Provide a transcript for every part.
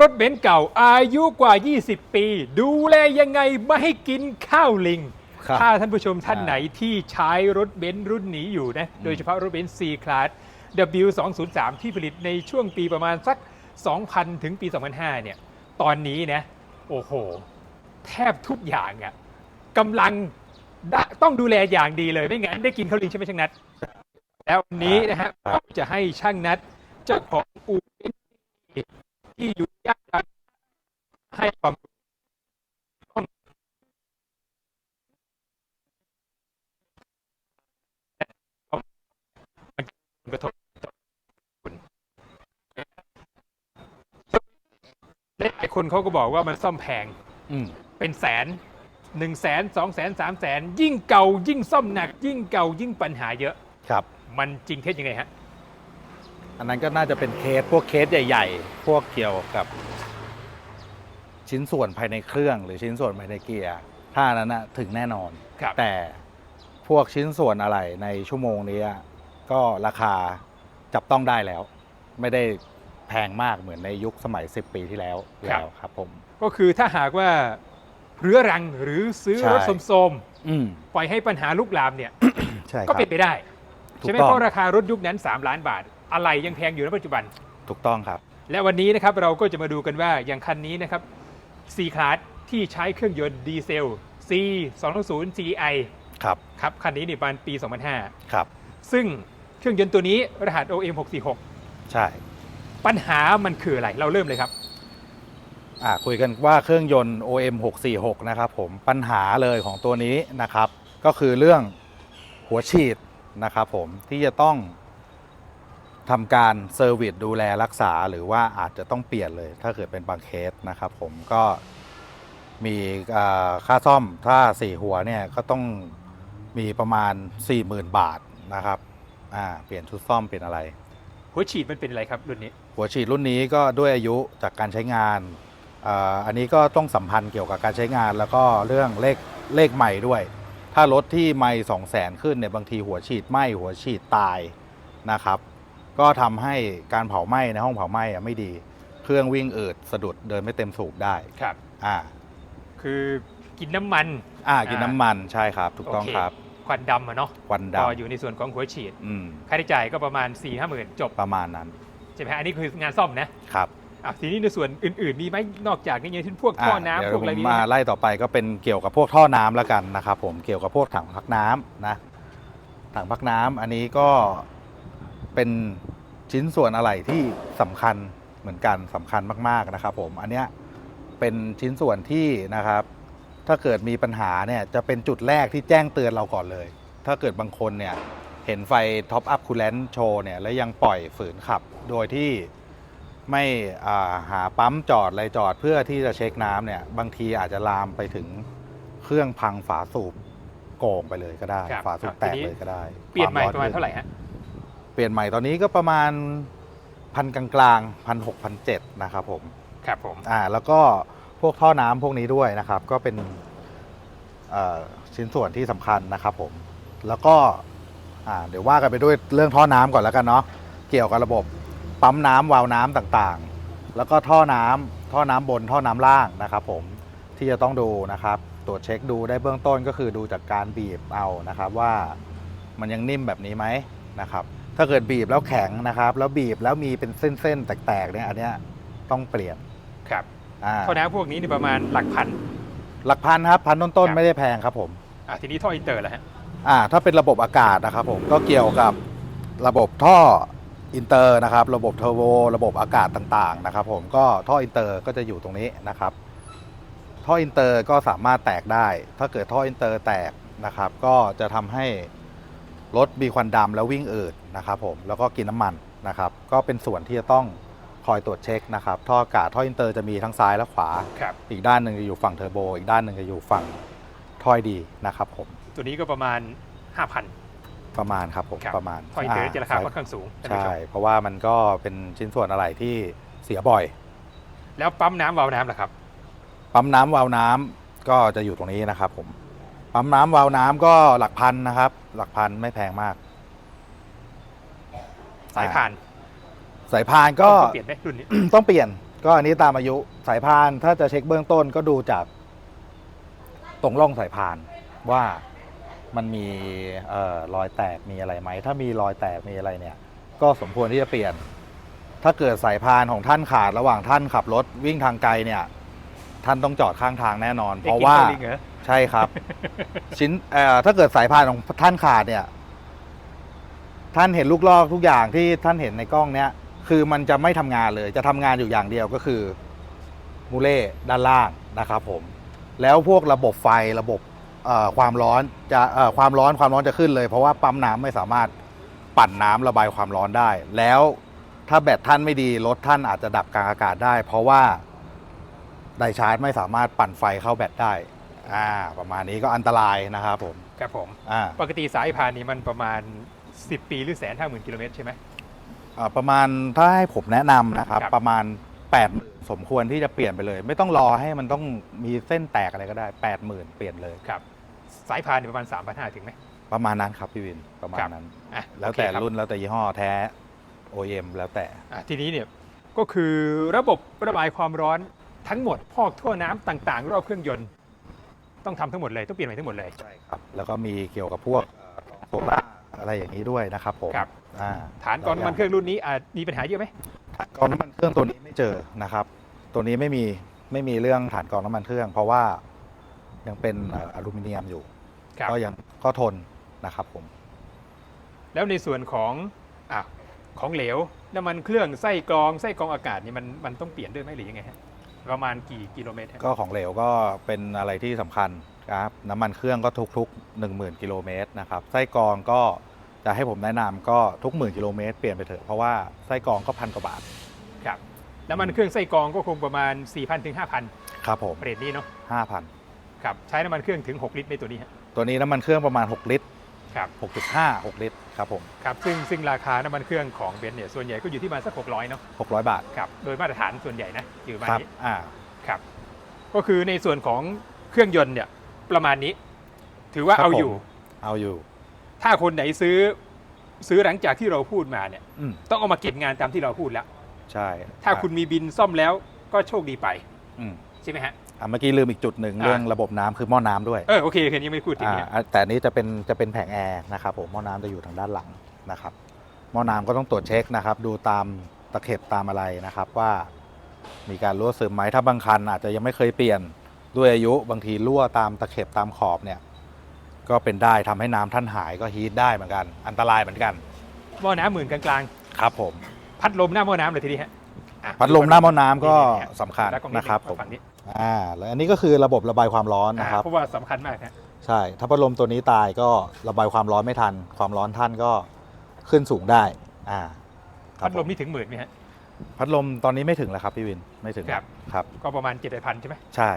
รถเบนซ์เก่าอายุกว่า 20 ปี ดูแลยังไงไม่ให้กินข้าวลิง ครับ ถ้าท่านผู้ชมท่านอ่าไหนที่ใช้รถเบนซ์รุ่นนี้อยู่นะ โดยเฉพาะรถเบนซ์ C Class W203 ที่ผลิตในช่วงปีประมาณสัก 2000 ถึงปี 2005 เนี่ย ตอนนี้นะ โอ้โห แทบทุกอย่างอะกำลังได้ต้องดูแลอย่างดีเลย ไม่งั้นได้กินข้าวลิงใช่ไหมช่างนัด แล้ววันนี้นะฮะครับเราจะให้ช่างนัดเจ้าของอู่ ที่อยู่ยานบางให้ความรู้มันกระทบต่อคุณหลายคนเขาก็บอกว่ามันซ่อมแพงอืเป็นแสนหนึ่งแสนสองแสนสามแสนยิ่งเก่ายิ่งซ่อมหนัก ยิ่งเก่ายิ่งปัญหาเยอะครับ มันจริงเท็จยังไงฮะ อันนั้นก็น่าจะเป็นเคสพวกเคสใหญ่ ๆ พวกเกี่ยวกับ ชิ้นส่วนภายในเครื่อง หรือชิ้นส่วนภายในเกียร์ถ้าอันนั้นนะถึงแน่นอน ครับ แต่พวกชิ้นส่วนอะไรในชั่วโมงนี้อะก็ราคาจับต้องได้แล้ว ไม่ได้แพงมากเหมือนในยุคสมัย 10 ปีที่แล้วแล้วครับผม ก็คือถ้าหากว่าเรื้อรังหรือซื้อใช่ รถโสมอืมๆปล่อยให้ปัญหาลุกลามเนี่ย ใช่คก็รับ เป็นไปได้ ถูกใช่ไหมต้อง เพราะราคารถยุคนั้น 3 ล้านบาท อะไรยังแพงอยู่ในปัจจุบัน ถูกต้องครับ และวันนี้นะครับเราก็จะมาดูกันว่าอย่างคันนี้นะครับ C Class ที่ใช้เครื่องยนต์ดีเซล C 2 0 CI ครับครับคันนี้เนี่ยประมาณปี 2005 ครับ ซึ่งเครื่องยนต์ตัวนี้รหัส OM 646 ใช่ ปัญหามันคืออะไร เราเริ่มเลยครับอ่าคุยกันว่าเครื่องยนต์ OM 646นะครับผมปัญหาเลยของตัวนี้นะครับ ก็คือเรื่องหัวฉีดนะครับผมที่จะต้อง ทำการเซอร์วิสดูแลรักษา หรือว่าอาจจะต้องเปลี่ยนเลย ถ้าเกิดเป็นบางเคสนะครับ ผมก็มีอ่าค่าซ่อมถ้าสี่หัวเนี่ยก็ต้องมีประมาณ 40,000 บาทนะครับอ่าเปลี่ยนชุดซ่อมเปลี่ยนอะไร หัวฉีดมันเป็นอะไรครับรุ่นนี้ หัวฉีดรุ่นนี้ก็ด้วยอายุจากการใช้งานอาอันนี้ก็ต้องสัมพันธ์เกี่ยวกับการใช้งาน แล้วก็เรื่องเลขเลขใหม่ด้วย ถ้ารถที่ไม่สองแสนขึ้นเนี่ยบางทีหัวฉีดไหมหัวฉีดตายนะครับ ก็ทำให้การเผาไหม้ในห้องเผาไหม้อะไม่ดี เครื่องวิ่งอืดสะดุดเดินไม่เต็มสูบได้ครับอ่าคือกินน้ำมัน อ่า กินน้ำมันใช่ครับ ถูกต้องโเครับ ควันดำอะเนาะควันก็ดำอยู่ในส่วนของหัวฉีดอืมค่าใช้จ่ายก็ประมาณ4ี่ห้าหมื่นจบประมาณนั้นใช่ไหมฮะอันนี้คืองานซ่อมนะครับอะทีนี้ในส่วนอื่นๆมีไหมนอกจากนี้อย่างเช่นพวกท่อน้ำเดี๋ยวพวกอะไรผมนี้มาไหมไล่ต่อไปก็เป็นเกี่ยวกับพวกท่อน้ำแล้วกันนะครับผมเกี่ยวกับพวกถังพักน้ำนะถังพักน้ำอันนี้ก็ เป็นชิ้นส่วนอะไรที่สำคัญเหมือนกันสำคัญมากๆนะครับผมอันเนี้ยเป็นชิ้นส่วนที่นะครับ ถ้าเกิดมีปัญหาเนี่ยจะเป็นจุดแรกที่แจ้งเตือนเราก่อนเลย ถ้าเกิดบางคนเนี่ยเห็นไฟท็อปอัพคูลเลนโชว์เนี่ยแล้วยังปล่อยฝืนขับโดยที่ไม่าหาปั๊มจอดอะไรจอดเพื่อที่จะเช็คน้ำเนี่ยบางทีอาจจะลามไปถึงเครื่องพังฝาสูบโกงไปเลยก็ได้ ครับฝาสูบแตกเลยก็ได้เปลี่ยนใหม่ประมาณเท่าไหร่ฮะ เปลี่ยนใหม่ตอนนี้ก็ประมาณพันกลางๆพันหกพันเจ็ดนะครับผมครับผมอ่าแล้วก็พวกท่อน้ำพวกนี้ด้วยนะครับ ก็เป็นเอ่อชิ้นส่วนที่สำคัญนะครับผมแล้วก็อ่าเดี๋ยวว่ากันไปด้วยเรื่องท่อน้ำก่อนแล้วกันเนาะเกี่ยวกับระบบปั๊มน้ำวาล์วน้ำต่างๆ แล้วก็ท่อน้ำท่อน้ำบนท่อน้ำล่างนะครับ ผมที่จะต้องดูนะครับตรวจเช็คดูได้เบื้องต้นก็คือดูจากการบีบเอานะครับ ว่ามันยังนิ่มแบบนี้ไหมนะครับ ถ้าเกิดบีบแล้วแข็งนะครับ แล้วบีบแล้วมีเป็นเส้นๆ แตกๆเนี่ยอันเนี้ยต้องเปลี่ยนครับอ่าท่อน้ำพวกนี้นี่ประมาณหลักพัน หลักพันครับพันต้นครัๆบไม่ได้แพงครับผมอะทีนี้ท่ออินเตอร์แล้วฮะอ่าถ้าเป็นระบบอากาศนะครับผมก็เกี่ยวกับระบบท่ออินเตอร์นะครับ ระบบเทอร์โบระบบอากาศต่างๆนะครับผมก็ท่ออินเตอร์ก็จะอยู่ตรงนี้นะครับ ท่ออินเตอร์ก็สามารถแตกได้ ถ้าเกิดท่ออินเตอร์แตกนะครับ ก็จะทำให้รถมีควันดำแล้ววิ่งอืด นะครับผมแล้วก็กินน้ำมันนะครับก็เป็นส่วนที่จะต้องคอยตรวจเช็คนะครับท่ออากาศท่ออินเตอร์จะมีทั้งซ้ายและขวาครับอีกด้านหนึ่งจะอยู่ฝั่งเทอร์โบ อีกด้านหนึ่งจะอยู่ฝั่งถ้อยดีนะครับผมตัวนี้ก็ประมาณ 5,000 ประมาณครับผมครับประมาณท่ออินเตอร์จะราคาใช่ค่อนข้างสูงท่านผู้ชใช่มเพราะว่ามันก็เป็นชิ้นส่วนอะไรที่เสียบ่อย แล้วปั๊มน้ำวาล์วน้ำล่ะครับปั๊มน้ำวาล์วน้ำก็จะอยู่ตรงนี้นะครับผมปั๊มน้ำวาล์วน้ำก็หลักพันนะครับ หลักพันไม่แพงมาก สายพาน สายพานก็ต้องเปลี่ยนไหมรุ่นนี้ ต้องเปลี่ยน ก็อันนี้ตามอายุ สายพานถ้าจะเช็คเบื้องต้นก็ดูจากตรงร่องสายพานว่ามันมีเอ่อรอยแตกมีอะไรไหม ถ้ามีรอยแตกมีอะไรเนี่ย ก็สมควรที่จะเปลี่ยน ถ้าเกิดสายพานของท่านขาดระหว่างท่านขับรถวิ่งทางไกลเนี่ย ท่านต้องจอดข้างทางแน่นอน เพราะว่าด็กกินข้ลิงเหรอใช่ครับ ชิ้นเอ่อถ้าเกิดสายพานของท่านขาดเนี่ย ท่านเห็นลูกลอกทุกอย่างที่ท่านเห็นในกล้องเนี้ยคือมันจะไม่ทำงานเลยจะทำงานอยู่อย่างเดียวก็คือมูเล่ด้านล่างนะครับผมแล้วพวกระบบไฟระบบเอ่อความร้อนจะเอ่อความร้อนความร้อนจะขึ้นเลย เพราะว่าปั๊มน้ำไม่สามารถปั่นน้ำระบายความร้อนได้ แล้วถ้าแบตท่านไม่ดีรถท่านอาจจะดับกลางอากาศได้ เพราะว่าไดชาร์จไม่สามารถปั่นไฟเข้าแบตได้อ่าประมาณนี้ก็อันตรายนะครับผมครับผมอ่าปกติสายพานนี้มันประมาณ 10 ปีหรือแสนห้าหมื่นกิโลเมตรใช่ไหม อ่าประมาณถ้าให้ผมแนะนำนะครับ ครับ ประมาณ8สมควรที่จะเปลี่ยนไปเลย ไม่ต้องรอให้มันต้องมีเส้นแตกอะไรก็ได้ 8 0,000 เปลี่ยนเลย ครับ สายพานเนี่ยประมาณ 3 5 0 0 ถึงไหม ประมาณนั้นครับพี่วินประมาณครับนั้น อะแล้วโอเคแต่ครับรุ่นแล้วแต่ยี่ห้อแท้ OEM แล้วแต่อะทีนี้เนี่ยก็คือระบบระบายความร้อนทั้งหมด พอกทั่วน้ำต่างๆ รอบเครื่องยนต์ ต้องทำทั้งหมดเลย ต้องเปลี่ยนใหม่ทั้งหมดเลยใช่ครับแล้วก็มีเกี่ยวกับพวกโซล่า อะไรอย่างนี้ด้วยนะครับผมครับอ่าฐานกรองน้ำมันเครื่องรุ่นนี้อาจมีปัญหาเยอะไหมฐานกรองน้ำมันเครื่องตัวนี้ไม่เจอนะครับ ตัวนี้ไม่มีไม่มีเรื่องฐานกรองน้ำมันเครื่อง เพราะว่ายังเป็นเอ่ออลูมิเนียมอยู่ ครับก็ยังก็ทนนะครับผม แล้วในส่วนของอะของเหลวน้ำมันเครื่องไส้กรองไส้กรองอากาศนี่มันมันต้องเปลี่ยนด้วยไหมหรือยังไงฮะประมาณกี่กิโลเมตรฮะก็ของเหลวก็เป็นอะไรที่สำคัญครับน้ำมันเครื่องก็ทุกๆ 10,000 กิโลเมตรนะครับไส้กรองก็ จะให้ผมแนะนำก็ทุกหมื่นกิโลเมตรเปลี่ยนไปเถอะเพราะว่าไส้กรองก็พันกว่าบาทครับน้ำมันเครื่องไส้กรองก็คงประมาณ 4,000ถึง5,000ครับผมเรทนี้เนาะ5,000 ครับใช้น้ำมันเครื่องถึง 6 ลิตรในตัวนี้ฮะตัวนี้น้ำมันเครื่องประมาณ 6 ลิตร ครับ6.5 6 ลิตรครับผมครับซึ่งซึ่งราคาน้ำมันเครื่องของเบนซ์เนี่ยส่วนใหญ่ก็อยู่ที่ประมาณสัก600เนาะ600 บาทครับโดยมาตรฐานส่วนใหญ่นะอยู่ประมาณครับนี้อ่าครับก็คือในส่วนของเครื่องยนต์เนี่ยประมาณนี้ ถือว่าครับเอาอยู่ผมเอาอยู่ ถ้าคนไหนซื้อซื้อหลังจากที่เราพูดมาเนี่ย อืมต้องเอามาเก็บงานตามที่เราพูดแล้ว ใช่ถ้าคุณมีบินซ่อมแล้วก็โชคดีไปอืมใช่ไหมฮะ อะเมื่อกี้ลืมอีกจุดหนึ่งอ่า เรื่องระบบน้ำคือหม้อน้ำด้วยเออโอเคคืนนี้ไม่พูดถึงอ่าเนี่ยอะแต่อันนี้จะเป็นจะเป็นแผงแอร์นะครับผมหม้อน้ำจะอยู่ทางด้านหลังนะครับหม้อน้ำก็ต้องตรวจเช็คนะครับ ดูตามตะเข็บตามอะไรนะครับว่า มีการรั่วซึมไหมถ้าบางคันอาจจะยังไม่เคยเปลี่ยนด้วยอายุบางทีรั่วตามตะเข็บตามขอบเนี่ย ก็เป็นได้ทำให้น้ำท่านหายก็ฮีทได้เหมือนกัน อันตรายเหมือนกันหม้อน้ำหมื่นกลางครับผม ๆพัดลมหน้าหม้อน้ำเลยทีนี้ฮะอะพัดลมหน้าหม้อน้ำก็นี่ๆๆสำคัญแล้วก็มีนะครับผมฝั่งนี้อ่าแล้วอันนี้ก็คือระบบระบายความร้อนอ่านะครับ เพราะว่าสำคัญมากฮะใช่ ถ้าพัดลมตัวนี้ตายก็ระบายความร้อนไม่ทัน ความร้อนท่านก็ขึ้นสูงได้ อ่าครัพับดลมนี่ถึงหมื่นไหมฮะ พัดลมตอนนี้ไม่ถึงแล้วครับพี่วิน ไม่ถึงครับครับก็ประมาณเจ็ดพันใช่ไหม ใช่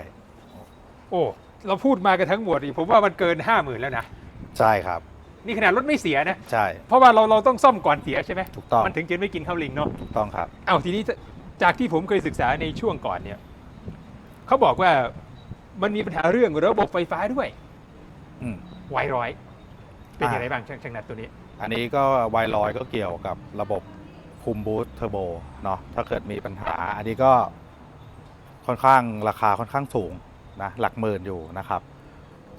โอ้ เราพูดมากันทั้งหมดนี่ผมว่ามันเกินห้าหมื่นแล้วนะ ใช่ครับ นี่ขนาดรถไม่เสียนะ ใช่ เพราะว่าเราเราต้องซ่อมก่อนเสียใช่ไหมถูกต้อง มันถึงจะไม่กินข้าวลิงเนาะ ถูกต้องครับ เอาทีนี้จากที่ผมเคยศึกษาในช่วงก่อนเนี่ยเขาบอกว่ามันมีปัญหาเรื่องระบบไฟฟ้าด้วยอืมไวร้อย เป็นอ่าอย่างไรบ้างช่างช่างนัดตัวนี้ อันนี้ก็ไวลอยก็เกี่ยวกับระบบคุมบูสต์เทอร์โบเนาะถ้าเกิดมีปัญหา อันนี้ก็ค่อนข้างราคาค่อนข้างสูง นะหลักหมื่นอยู่นะครับ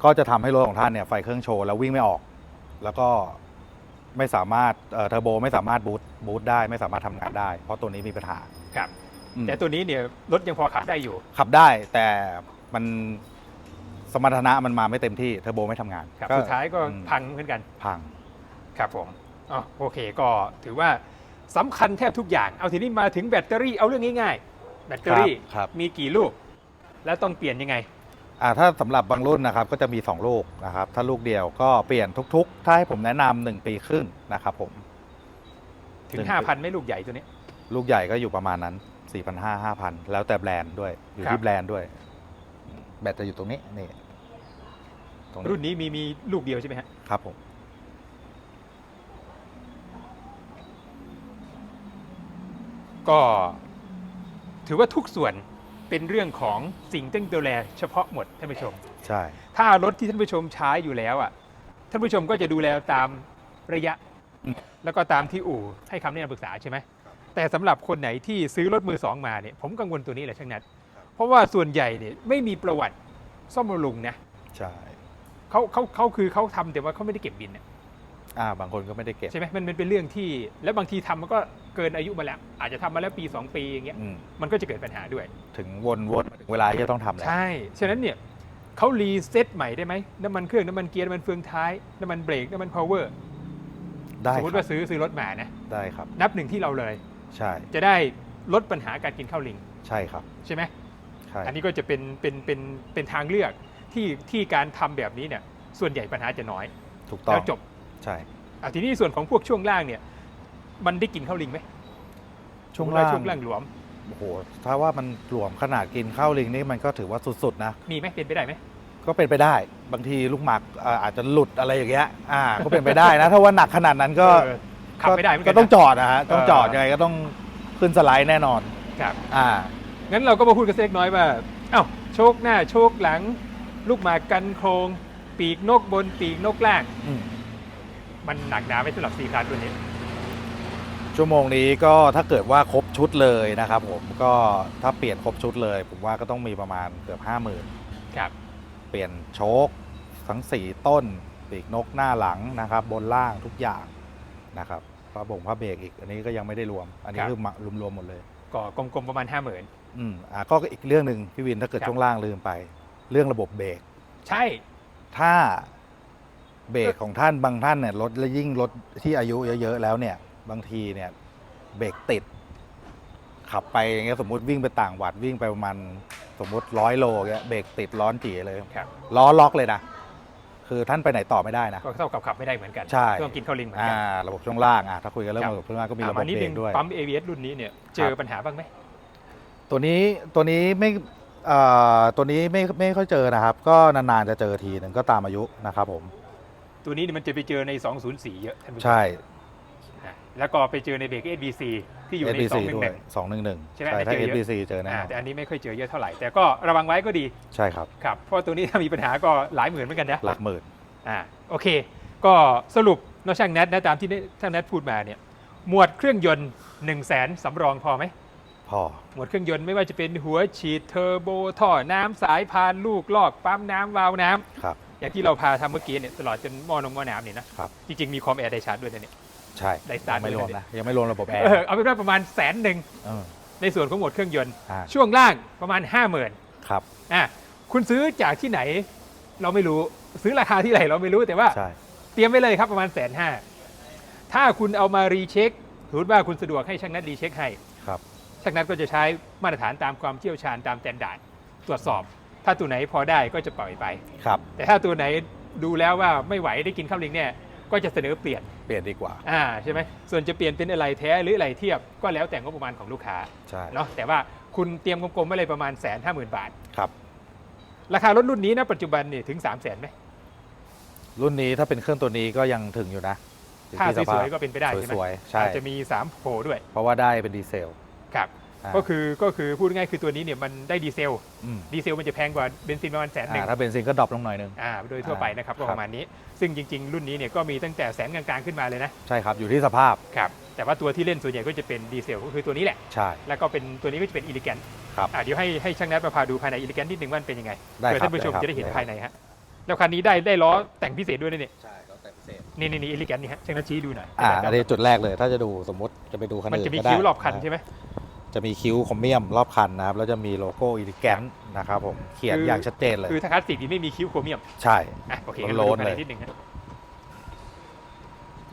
ก็จะทำให้รถของท่านเนี่ยไฟเครื่องโชว์แล้ววิ่งไม่ออก แล้วก็ไม่สามารถเอ่อเทอร์โบไม่สามารถบูสต์บูสต์ได้ไม่สามารถทำงานได้ เพราะตัวนี้มีปัญหาครับอืมแต่ตัวนี้เนี่ยรถยังพอขับได้อยู่ ขับได้แต่มันสมรรถนะมันมาไม่เต็มที่เทอร์โบไม่ทำงานครับก็สุดท้ายก็อืมพังเหมือนกันพังครับผมอ๋อโอเคก็ถือว่าสำคัญแทบทุกอย่าง เอาทีนี้มาถึงแบตเตอรี่เอาเรื่องง่ายๆแบตเตอรี่ครับมีกี่ลูก แล้วต้องเปลี่ยนยังไง อ่าถ้าสำหรับบางรุ่นนะครับก็จะมี 2 ลูกนะครับ ถ้าลูกเดียวก็เปลี่ยนทุกๆ ถ้าให้ผมแนะนำหนึ่งปีครึ่งนะครับผม ถึหนึ่งง5,000ไม่ลูกใหญ่ตัวนี้ลูกใหญ่ก็อยู่ประมาณนั้น 4,500 5,000 แล้วแต่แบรนด์ด้วย อยู่ครัที่บ แบรนด์ด้วย แบตจะอยู่ตรงนี้นี่ตรงรุ่นนี้นี้มีมีลูกเดียวใช่ไหมฮะครับผม ก็ ถือว่าทุกส่วน เป็นเรื่องของสิ่งต้องดูแลเฉพาะหมดท่านผู้ชม ใช่ ถ้ารถที่ท่านผู้ชมใช้อยู่แล้วอะท่านผู้ชมก็จะดูแลตามระยะ แล้วก็ตามที่อู่ให้คำแนะนำปรึกษาใช่ไหมแต่สำหรับคนไหนที่ซื้อรถมือสองมาเนี่ยผมกังวลตัวนี้แหละช่างนัดเพราะว่าส่วนใหญ่เนี่ยไม่มีประวัติซ่อมบำรุงนะใช่ เขาเขาเขาคือเขาทำแต่ว่าเขาไม่ได้เก็บบินน่ะอ่า บางคนก็ไม่ได้เก็บ ใช่ไหมมันมันเป็นเรื่องที่แล้วบางทีทำมันก็ เกินอายุมาแล้ว อาจจะทำมาแล้วปี 2 ปีอย่างเงี้ยอืมมันก็จะเกิดปัญหาด้วย ถึงวนวนมาถึงเวลาที่จะต้องทำแล้วใช่ ฉะนั้นเนี่ยเขารีเซ็ตใหม่ได้ไหมน้ำมันเครื่องน้ำมันเกียร์น้ำมันเฟืองท้ายน้ำมันเบรกน้ำมันพาวเวอร์ได้สมมติครัว่าบซื้อซื้อรถมานะได้ครับ นับหนึ่งที่เราเลย ใช่ จะได้ลดปัญหาการกินข้าวลิง ใช่ครับ ใช่ไหมใช่อันนี้ก็จะเป็นเป็นเป็นเป็นทางเลือกที่ที่การทำแบบนี้เนี่ยส่วนใหญ่ปัญหาจะน้อย ถูกต้องแล้วจบใช่อะทีนี้ส่วนของพวกช่วงล่างเนี่ย มันได้กินข้าวลิงไหมช่วงล่างช่วงล่างหลวมโอ้โหถ้าว่ามันหลวมขนาดกินข้าวลิงนี่มันก็ถือว่าสุดๆนะมีไหมเป็นไปได้ไหมก็เป็นไปได้ บางทีลูกหมากเอ่ออาจจะหลุดอะไรอย่างเงี้ยอ่าก็เป็นไปได้นะ ถ้าว่าหนักขนาดนั้นก็เออขับไม่ได้เหมือนกัก็นต้องนะจอดนะฮะต้องจอดเออยังไงก็ต้องขึ้นสไลด์แน่นอนครับอ่างั้นเราก็มาพูดกันสักเล็กน้อยว่าเอ้าโชคหน้าโชคหลัง ลูกหมากกันโครงปีกนกบนปีกนกล่างอืมมันหนักหนาไหมสำหรับซีคลาสตัวนี้ ชั่วโมงนี้ก็ถ้าเกิดว่าครบชุดเลยนะครับผมก็ถ้าเปลี่ยนครบชุดเลย ผมว่าก็ต้องมีประมาณเกือบห้าหมื่นครับเปลี่ยนโชคทั้งสี่ต้นปีกนกหน้าหลังนะครับ บนล่างทุกอย่างนะครับพระบ่งพระเบรกอีก อันนี้ก็ยังไม่ได้รวม อันนี้ครับคือมารวมๆหมดเลย ก็กลมๆประมาณ 5 0,000อืมอ่าก็อีกเรื่องหนึ่งพี่วินถ้าเกิดครับช่วงล่างลืมไป เรื่องระบบเบรกใช่ ถ้าเบรกของท่านบางท่านเนี่ยรถและยิ่งรถที่อายุเยอะๆแล้วเนี่ย บางทีเนี่ยเบรกติด ขับไปอย่างเงี้ยสมมุติวิ่งไปต่างวัดวิ่งไปประมาณสมมุติร้อยโลเงี้ยเบรกติดร้อนจีเลยครับล้อล็อกเลยนะคือท่านไปไหนต่อไม่ได้นะก็เท่ากับขับไม่ได้เหมือนกันใช่ต้องกินข้าวลิงเหมือนอ่ากันระบบช่วงล่างอะถ้าคุยกันเรื่องครับระบบช่วงล่างก็มีอะระบบมานิดเบรนึกงด้วยปั๊ม ABS รุ่นนี้เนี่ยเจอปัญหาบ้างไหมตัวนี้ตัวนี้ไม่เอ่อตัวนี้ไม่ไม่ค่อยเจอนะครับ ก็นานๆจะเจอทีหนึ่งก็ตามอายุนะครับผม ตัวนี้เนี่ยมันจะไปเจอใน 204 เยอะท่านผู้ชมใช่นะ แล้วก็ไปเจอในเบรก SBC ที่อยู่ใน SBC ด้วย211สองหนึ่งหนึ่งใช่ไหมใช่ถ้า ไม่เจอเยอะ SBC เจอแน่นอ่าอนแต่อันนี้ไม่ค่อยเจอเยอะเท่าไหร่ แต่ก็ระวังไว้ก็ดีใช่ครับ ครับเพราะตัวนี้ถ้ามีปัญหาก็หลายหมื่นเหมือนกันนะ หลักหมื่น อ่าโอเค ก็สรุปนอกช่างแนทนะตามที่ช่างแนทพูดมาเนี่ยหมวดเครื่องยนต์1 0 0 0 0แสนสำรองพอไหมพอ หมวดเครื่องยนต์ไม่ว่าจะเป็นหัวฉีดเทอร์โบท่อน้ำสายพานลูกลอกปั๊มน้ำวาล์วน้ำครับ อย่างที่เราพาทำเมื่อกี้เนี่ยตลอดจนหม้อนงหม้อน้ำเนี่ยนะครับ จริงๆมีคอมแอร์ไดชาร์จด้วยนะเนี่ย ใช่ได้สตาร์ทยังไม่รวมด้วยนะยังไม่รวมระบบแอร์เออเอาเป็นว่าประมาณแสนหนึ่งเออ ในส่วนของหมวดเครื่องยนต์ อ่า ช่วงล่างประมาณ 5 0,000ครับ อะคุณซื้อจากที่ไหน เราไม่รู้ซื้อราคาที่ไหนเราไม่รู้แต่ว่า ใช่ เตรียมไว้เลยครับประมาณแสนห้าถ้าคุณเอามารีเช็คถือว่าคุณสะดวกให้ช่างนัดรีเช็คให้ครับ ช่างนัดก็จะใช้มาตรฐานตามความเชี่ยวชาญตามแตนดาร์ดตรวจสอบ ถ้าตัวไหนพอได้ก็จะปล่อยไป ครับ แต่ถ้าตัวไหนดูแล้วว่าไม่ไหวได้กินข้าวลิงเนี่ย ก็จะเสนอเปลี่ยนเปลี่ยนดีกว่าอ่าใช่ไหมส่วนจะเปลี่ยนเป็นอะไรแท้หรืออะไรเทียบก็แล้วแต่งบประมาณของลูกค้าใช่เนาะแต่ว่าคุณเตรียมกลมๆไว้เลยประมาณแสนห้าหมื่นบาทครับราคารถรุ่นนี้นะปัจจุบันเนี่ยถึง3 0 0 0 0นไหมรุ่นนี้ถ้าเป็นเครื่องตัวนี้ก็ยังถึงอยู่นะอยู่ถ้าที่สวยๆก็เป็นไปได้ใช่ไหมสวยๆใช่อาจจะมี3โผล่ด้วย เพราะว่าได้เป็นดีเซลครับอ่า ก็คือก็คือพูดง่ายๆคือตัวนี้เนี่ยมันได้ดีเซลอืมดีเซลมันจะแพงกว่าเบนซินประมาณแสนหนึ่อ่างถ้าเป็นซิงก็ดรอปลงหน่อยนึงอ่าโดยทั่วไปนะครับก็ครับประมาณนี้ ซึ่งจริง ๆ รุ่นนี้เนี่ยก็มีตั้งแต่แสนกลางๆขึ้นมาเลยนะใช่ครับอยู่ที่สภาพครับแต่ว่าตัวที่เล่นส่วนใหญ่ก็จะเป็นดีเซลก็คือตัวนี้แหละใช่แล้วก็เป็นตัวนี้ก็จะเป็นอิลิแกนครับอ่าเดี๋ยวให้ให้ช่างแนทมาพาดูภายในอิลิแกนนิดนึงว่ามันเป็นยังไงได้เพื่อครับท่านผู้ชมได้ครับจะได้เห็นได้ครับภายในฮะแล้วคันนี้ได้ได้ล้อแต่งพิเศษด้วยนะเนี่ยใช่ก็แต่พิเศษนี่นี่นี่อิลิแกนนี่ฮะช่างแนทชี้ดูหน่อยอ่าอันนี้จุดแรกเลย ถ้าจะดูสมมติจะไปดูคันมันอื่นจะมีก็ได้คิ้วรอบคันใช่ไหม จะมีคิ้วคอมเมียมรอบคันนะครับแล้วจะมีโลโก้อีลิแกนนะครับผมเขียนคือออย่างชัดเจนเลย คือถ้าคลาสสิกนี่ไม่มีคิ้วโครเมียม ใช่อะโอเคโลนๆงั้มาดูภาเลยในิดนึงฮะ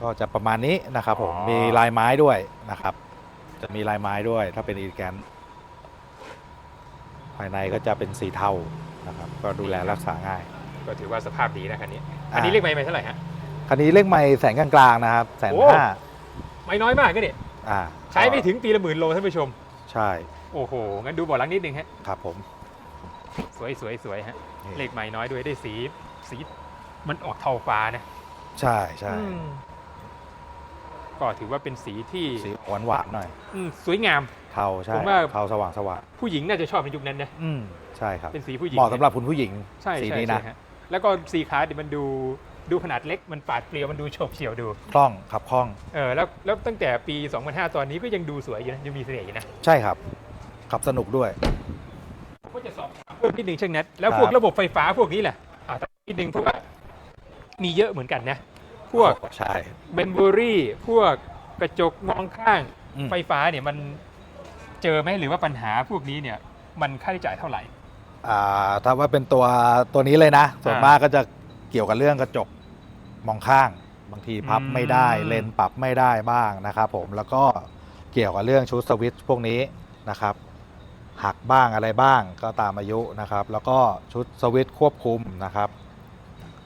ก็จะประมาณนี้นะครับผมอ๋อ มีลายไม้ด้วยนะครับ จะมีลายไม้ด้วยถ้าเป็นอีลิแกนภายในก็จะเป็นสีเทานะครับ ก็ดูแลรักษาง่าย ก็ถือว่าสภาพดีนะคันนี้อ่าอันนี้เรียกไม่ไม่เท่าไหร่ฮะ คันนี้เลขไม่แสนกลางๆนะครับแสนโอ้ ห้าไม่น้อยมากก็เนี่ยอ่าใช้ไม่ถึงปีละหมื่นโลท่านผู้ชม ใช่โอ้โห งั้นดูเบาะหลังนิดนึงฮะ ครับผม สวยสวยสวยฮะ นี่ เลขใหม่น้อยด้วยได้สี สี มันออกเทาฟ้านะใช่ใช่อืมก็ถือว่าเป็นสีที่สีหวานหวานๆหน่อย อืมสวยงาม เทาใช่ผมว่า เทาสว่างสว่างผู้หญิงน่าจะชอบในยุคนั้นนะอืมใช่ครับเป็นสีผู้หญิงเหมาะสำหรับคุณผู้หญิงใช่สีใช่นี้ใช่นะฮะแล้วก็สีคาร์ดเนี่ยมันดู ดูขนาดเล็กมันปาดเปรียวมันดูโฉบเฉี่ยวดูคล่องขับคล่อง เออแล้วแล้วตั้งแต่ปี 2005 ตอนนี้ก็ยังดูสวยอยู่นะยังมีเสน่ห์อยู่นะใช่ครับ ขับสนุกด้วย ก็จะสอบถามเพิ่มนิดนึงช่างนัดแล้วครับพวกระบบไฟฟ้าพวกนี้แหละอ่าแต่นิดนึงเพราะว่ามีเยอะเหมือนกันนะ พวกใช่เมมโมรี่พวกกระจกมองข้างอืม ไฟฟ้าเนี่ยมันเจอไหมหรือว่าปัญหาพวกนี้เนี่ย มันค่าใช้จ่ายเท่าไหร่ อ่าถ้าว่าเป็นตัวตัวนี้เลยนะ ส่วนอ่าม มากก็จะเกี่ยวกับเรื่องกระจก มองข้าง บางทีพับอืมไม่ได้เลนส์ปรับไม่ได้บ้างนะครับผมแล้วก็เกี่ยวกับเรื่องชุดสวิตช์พวกนี้นะครับ หักบ้างอะไรบ้างก็ตามอายุนะครับ แล้วก็ชุดสวิตช์ควบคุมนะครับ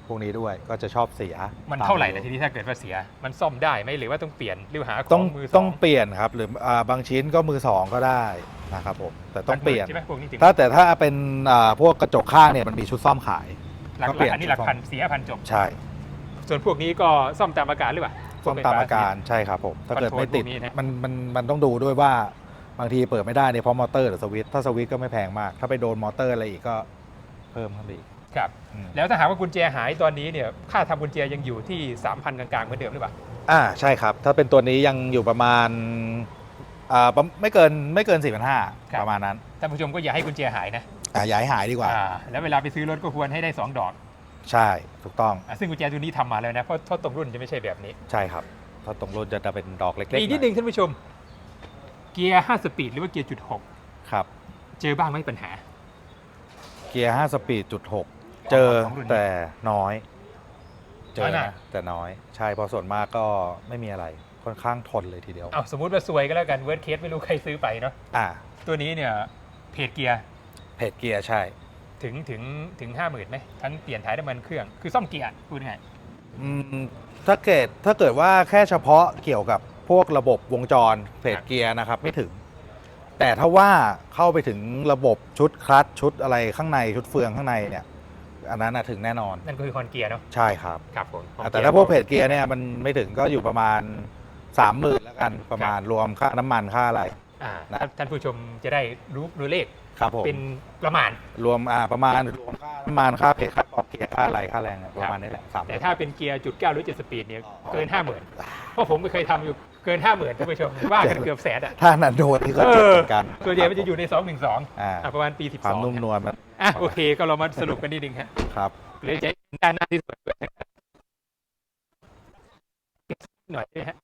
พวกนี้ด้วยก็จะชอบเสียมันตเท่าไหร่อนะยุทีนี้ถ้าเกิดว่าเสีย มันซ่อมได้ไหมหรือว่าต้องเปลี่ยนหรือหาขต้อองงมือสต้องเปลี่ยนครับ หรืออ่าบางชิ้นก็มือสองก็ได้นะครับผมแต่ต้องเปลี่ยน ใช่ไหมพวกนี้ถึงถ้าแต่ถ้าเป็นอ่าพวกกระจกข้างเนี่ยมันมีชุดซ่อมขาย หลักก็เปลี่ยนอันนี้หลักพันเสียพันจบ ใช่ ส่วนพวกนี้ก็ซ่อมตามอาการหรือเปล่าซ่อมตามอาการใช่ครับผม ถ้าเกิดไม่ติดคอนโทรลพวกนี้นะมันมันมันต้องดูด้วยว่าบางทีเปิดไม่ได้เนี่ยเพราะมอเตอร์หรือสวิตช์ถ้าสวิตช์ก็ไม่แพงมาก ถ้าไปโดนมอเตอร์อะไรอีกก็เพิ่มขึ้นไปอีกครับอืมแล้วถ้าหากว่ากุญแจหายตอนนี้เนี่ยค่าทำกุญแจยังอยู่ที่ 3,000 กลางๆเหมือนเดิมหรือเปล่าอ่าใช่ครับ ถ้าเป็นตัวนี้ยังอยู่ประมาณอ่าประไม่เกินไม่เกิน4 5 0 0ประมาณนั้นท่านผู้ชมก็อย่าให้กุญแจหายนะอ่าย้ายหายดีกว่าอ่า แล้วเวลาไปซื้อรถก็ควรให้ได้ 2 ดอก ใช่ถูกต้องอะซึ่งกุญแจตัวนี้ทำมาแล้วนะเพราะทดตรงรุ่นจะไม่ใช่แบบนี้ ใช่ครับถ้าตรงรุ่นจะเป็นดอกเล็กๆอีกนิดหนึอยงท่านผู้ชม เกียร์5สปีดหรือว่าเกียร์จุด6ครับ เจอบ้างไหมปัญหา เกียร์5สปีดจุด6เจอของรุ่นนี้แต่น้อย เจอน้อยน่ะ นะแต่น้อย ใช่เพราะส่วนมากก็ไม่มีอะไรค่อนข้างทนเลยทีเดียว เอาสมมติว่าซวยก็แล้วกันเวิร์ดเคสไม่รู้ใครซื้อไปเนาะอ่าตัวนี้เนี่ยเพจเกียร์เพจเกียร์ใช่ ถึงถึงถึงห้าหมื่นไหมทั้งเปลี่ยนถ่ายน้ำมันเครื่องคือซ่อมเกียร์พูดง่ายอืมถ้าเกิดถ้าเกิดว่าแค่เฉพาะเกี่ยวกับพวกระบบวงจรเพจเกียร์นะครับไม่ถึง แต่ถ้าว่าเข้าไปถึงระบบชุดคลัตช์ชุดอะไรข้างในชุดเฟืองข้างในเนี่ย อันนั้นนะถึงแน่นอนนั่นก็คือคอนเกียร์เนาะใช่ครับ ครับผมอะแต่ถ้าพวกเพจเกียร์เนี่ยมันไม่ถึงก็อยู่ประมาณสามหมื่นแล้วกันประมาณรวมค่าน้ำมันค่าอะไรอ่านะ ท่านท่านผู้ชมจะได้รู้รู้เลข ครับผมเป็นประมาณ รวมอ่าประมาณรวมค่าน้ำมันค่าเพจค่าปอกเกียร์ค่าอะไรค่าแรงเนี่ยประมาณนี้แหละสาม แต่ถ้าเป็นเกียร์จุดเก้าหรือเจ็ดสปีดเนี่ยเกินห้าหมื่นเพราะผมก็เคยทำอยู่เกินห้าหมื่นท่านผู้ชมว่ากันเกือบแสนอะถ้านันโดนนี่ก็เจ็บเหมือนกันส่วนใหญ่มันจะอยู่ในสองหนึ่งสองอ่าประมาณปีสิบควาสมองนุ่มนวลมันอะโอเคก็เรามาสรุปกันนิดนึงฮะครับหรือจะเห็นด้านหน้าที่สวยด้วยหน่อยนะฮะ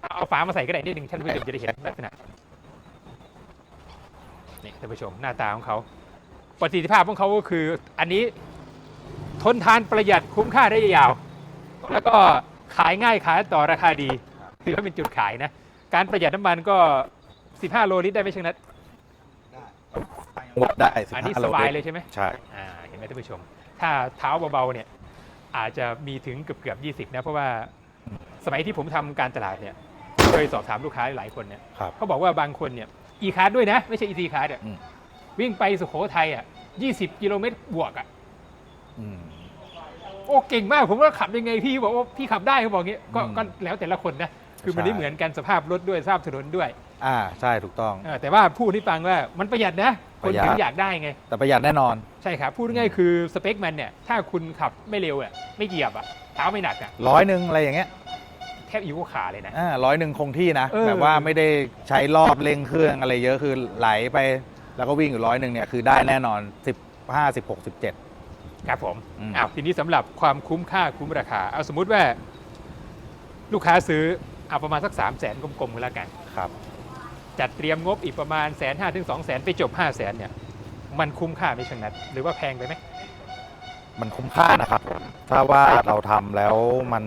เอาฝามาใส่ก็ได้นิดนึงท่านผู้ชมจะได้เห็นลักษณะ นี่ท่านผู้ชมหน้าตาของเขาประสิทธิภาพของเขาก็คืออันนี้ทนทานประหยัดคุ้มค่าได้ยาว แล้วก็ขายง่ายขายต่อราคาดีถือว่าเป็นจุดขายนะ การประหยัดน้ำมันก็ 15 โลลิตรได้ไหมเช่นนั้นวัดได้อันนี้15สบายโเลยใช่ไหมใช่อ่าเห็นไหมท่านผู้ชม ถ้าเท้าเบาๆเนี่ยอาจจะมีถึงเกือบเกือบยี่สิบนะ เพราะว่าสมัยที่ผมทำการตลาดเนี่ยเคยสอบถามลูกค้าหลายคนเนี่ยครับเขาบอกว่าบางคนเนี่ย อีคาร์ด้วยนะ ไม่ใช่อีซีคาร์ดอะอืม วิ่งไปสุโขทัยอะยี่สิบกิโลเมตรบวกอะอืม โอ้เก่งมากผมว่าขับยังไงพี่บอกว่าพี่ขับได้เขาบอกอย่างงี้ก็อืมก็แล้วแต่ละคนนะ คือมันใช่ ไม่เหมือนกันสภาพรถด้วยสภาพถนนด้วยอ่าใช่ถูกต้อง เออแต่ว่าพูดให้ฟังว่ามันประหยัดนะ คนประหยัดถึงอยากได้ไง แต่ประหยัดแน่นอน ใช่ครับ พูดง่ายๆคือสเปคมันเนี่ย ถ้าคุณขับไม่เร็วอะไม่เหยียบอะเท้าไม่หนักอะร้อยหนึ่งอะไรอย่างเงี้ย แทบอีโวขาเลยนะอ่าร้อยหนึ่งคงที่นะ เออ แบบว่าไม่ได้ใช้รอบเร่งเครื่องอะไรเยอะคือไหลไป แล้วก็วิ่งอยู่ร้อยหนึ่งเนี่ยคือได้แน่นอน 15 16 17 ครับผมอืม อ้าวทีนี้สำหรับความคุ้มค่าคุ้มราคา เอาสมมุติว่า ลูกค้าซื้อเอาประมาณสัก3 0 0แสนกลมๆกันแล้วกัน ครับ จัดเตรียมงบอีกประมาณแสนห้าถึงสองแสนไปจบ5 0 0แสนเนี่ย มันคุ้มค่าไหมช่างนัดหรือว่าแพงไปไหม มันคุ้มค่านะครับ ถ้าว่าเราทำแล้วมัน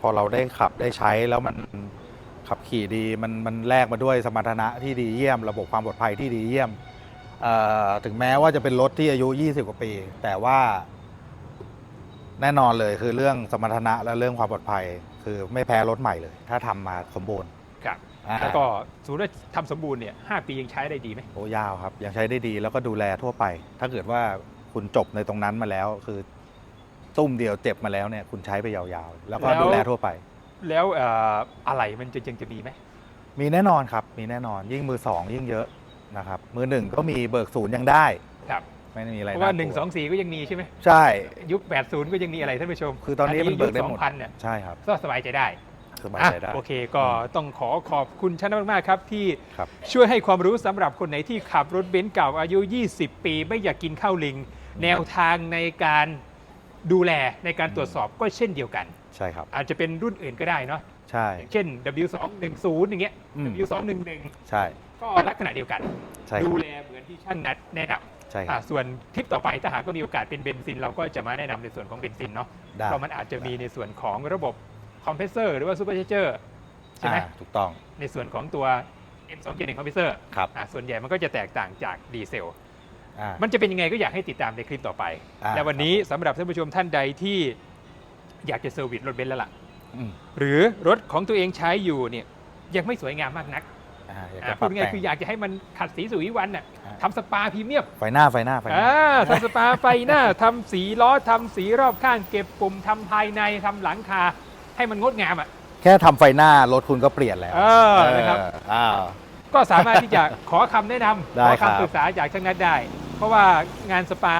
พอเราได้ขับได้ใช้แล้วมันขับขี่ดีมันมันแลกมาด้วยสมรรถนะที่ดีเยี่ยม ระบบความปลอดภัยที่ดีเยี่ยมเอ่อถึงแม้ว่าจะเป็นรถที่อายุ 20 กว่าปี แต่ว่าแน่นอนเลยคือเรื่องสมรรถนะและเรื่องความปลอดภัย คือไม่แพ้รถใหม่เลย ถ้าทำมาสมบูรณ์ครับ อ่า แล้วก็สมมติว่าทำสมบูรณ์เนี่ยหปียังใช้ได้ดีไหม โอ้ยาวครับ ยังใช้ได้ดีแล้วก็ดูแลทั่วไป ถ้าเกิดว่า คุณจบในตรงนั้นมาแล้ว คือ ตุ้มเดียวเจ็บมาแล้วเนี่ยคุณใช้ไปยาวๆ แล้วก็ดูแลทั่วไป แล้วเอ่ออะไรมันจะยังจะมีไหมมีแน่นอนครับ มีแน่นอนยิ่งมือสองยิ่งเยอะนะครับมือหนึ่งก็มีเบิกศูนย์ยังได้ ครับไม่ได้มีอะไรเพราะว่าน่กลั1 2 4 ก็ยังมีใช่ไหมใช่ ยุค 80 ก็ยังมีอะไรท่านผู้ชมคือตอนนี้มันเบิกได้หมดยุค2000เนี่ยใช่ครับก็สบายใจได้ สบายอะใจได้โอเคก็ต้องขอขอบคุณชนะมาก ๆ ครับที่ครับช่วยให้ความรู้สำหรับคนไหนที่ขับรถเบนซ์เก่าอายุ 20 ปี ไม่อยากกินข้าวลิง แนวทางในการดูแลในการตรวจสอบก็เช่นเดียวกัน ใช่ครับ อาจจะเป็นรุ่นอื่นก็ได้เนาะใช่ อย่างเช่น W210 อย่างเงี้ย อืม W211 ใช่ ก็ลักษณะเดียวกัน ใช่คดูรับ แลเหมือนที่ช่างนัดแนะนใช่ำคอะรับ ส่วนทริปต่อไปถ้าหากก็มีโอกาสเป็นเบนซิน เราก็จะมาแนะนำในส่วนของเบนซินเนาะได้เพราะมันอาจจะมีในส่วนของระบบคอมเพรสเซอร์หรือว่าซูเปอร์เชเจอร์ใช่ไหมอ่าถูกต้องในส่วนของตัว M271 คอมเพรสเซอร์ครับอะส่วนใหญ่มันก็จะแตกต่างจากดีเซลอ่า มันจะเป็นยังไงก็อยากให้ติดตามในคลิปต่อไปอ่าและวันนี้สำหรับท่านผู้ชมท่านใดที่อยากจะเซอร์วิสรถเบนซ์แล้วล่ะอืมหรือรถของตัวเองใช้อยู่เนี่ยยังไม่สวยงามมากนักอ่าอยากอะจะปพูรัดบง่ายแต่งๆคืออยากจะให้มันขัดสีสวยวันน่ะอ่าทำสปาพรีเมียมไฟหน้าไฟหน้าไฟหน้าอ่าทำสปาไฟหน้าทำสีล้อทำสีรอบข้างเก็บปุ่มทำภายในทำหลังคาให้มันงดงามอะแค่ทำไฟหน้ารถคุณก็เปลี่ยนแล้วเออนะครับเอออ่า ก็สามารถที่จะขอคำแนะนำได้ขอครับ คำปรึกษาจากช่างนัดได้ เพราะว่างานสปา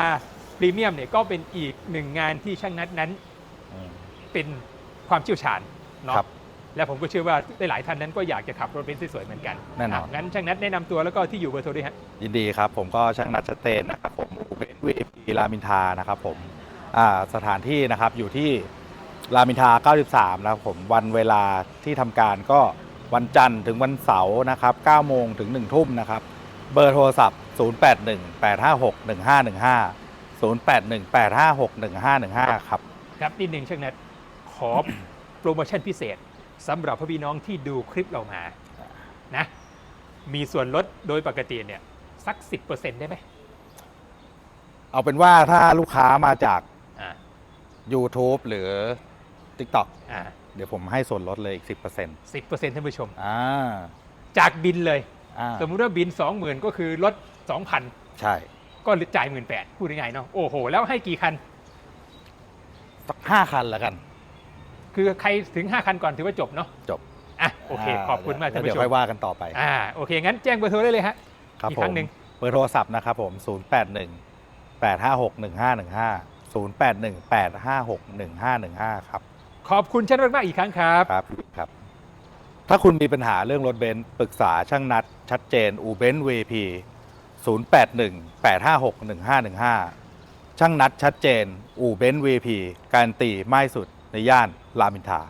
พรีเมียมเนี่ยก็เป็นอีกหนึ่งงานที่ช่างนัดนั้นอืม เป็นความเชี่ยวชาญเนาะครับและผมก็เชื่อว่าหลายๆท่านนั้นก็อยากจะขับรถเบนซ์สวยๆเหมือนกันแน่นอนะงั้นช่างนัดแนะนำตัวแล้วก็ที่อยู่เบอร์โทรด้วยฮะ ยินดีครับ ผมก็ช่างนัดชัดเจนนะครับผมเป็นวีพีรามอินทรานะครับผมอ่าสถานที่นะครับอยู่ที่รามอินทรา93 นะครับผมวันเวลาที่ทำการก็ วันจันทร์ถึงวันเสาร์นะครับ9โมงถึง 1 ทุ่มนะครับ เบอร์โทรศัพท์ 0818561515 0818561515 ครับ ครับนิดหนึ่งช่างนัดขอโปรโมชั่นพิเศษสำหรับพ่อพี่น้องที่ดูคลิปเรามานะ มีส่วนลดโดยปกติเนี่ยสัก 10%ได้ไหมเอาเป็นว่าถ้าลูกค้ามาจาก อ่า YouTube หรือ TikTok อ่า เดี๋ยวผมให้ส่วนลดเลยอีก 10%สิบเปอร์เซ็นต์ท่านผู้ชม อ่า จากบินเลย อ่า สมมุติว่าบิน 20,000 ก็คือลด 2,000 ใช่ ก็จ่าย 1 8 0 0 0พูดง่ายๆเนาะโอ้โห แล้วให้กี่คัน สักห้าคันแล้วกัน คือใครถึง 5 คันก่อนถือว่าจบเนาะจบอะโอเค ขอบคุณมากแล้ท่าวนเดี๋ยผู้ชมวค่อยว่ากันต่อไป อ่าโอเค งั้นแจ้งเบอร์โทรได้เลยฮะ ครับอีกผมครั้งหนึ่ง เบอร์โทรศัพท์นะครับผม 081 856 1515 081 856 1515 ครับ ขอบคุณช่างมากๆอีกครั้งครับ ครับครับ ถ้าคุณมีปัญหาเรื่องรถเบนซ์ปรึกษาช่างนัด ชัดเจน อูเบนซ์วีพี0818561515ช่างนัดชัดเจน อูเบนซ์เวพีการนตีไม่สุดในย่านรามอินทรา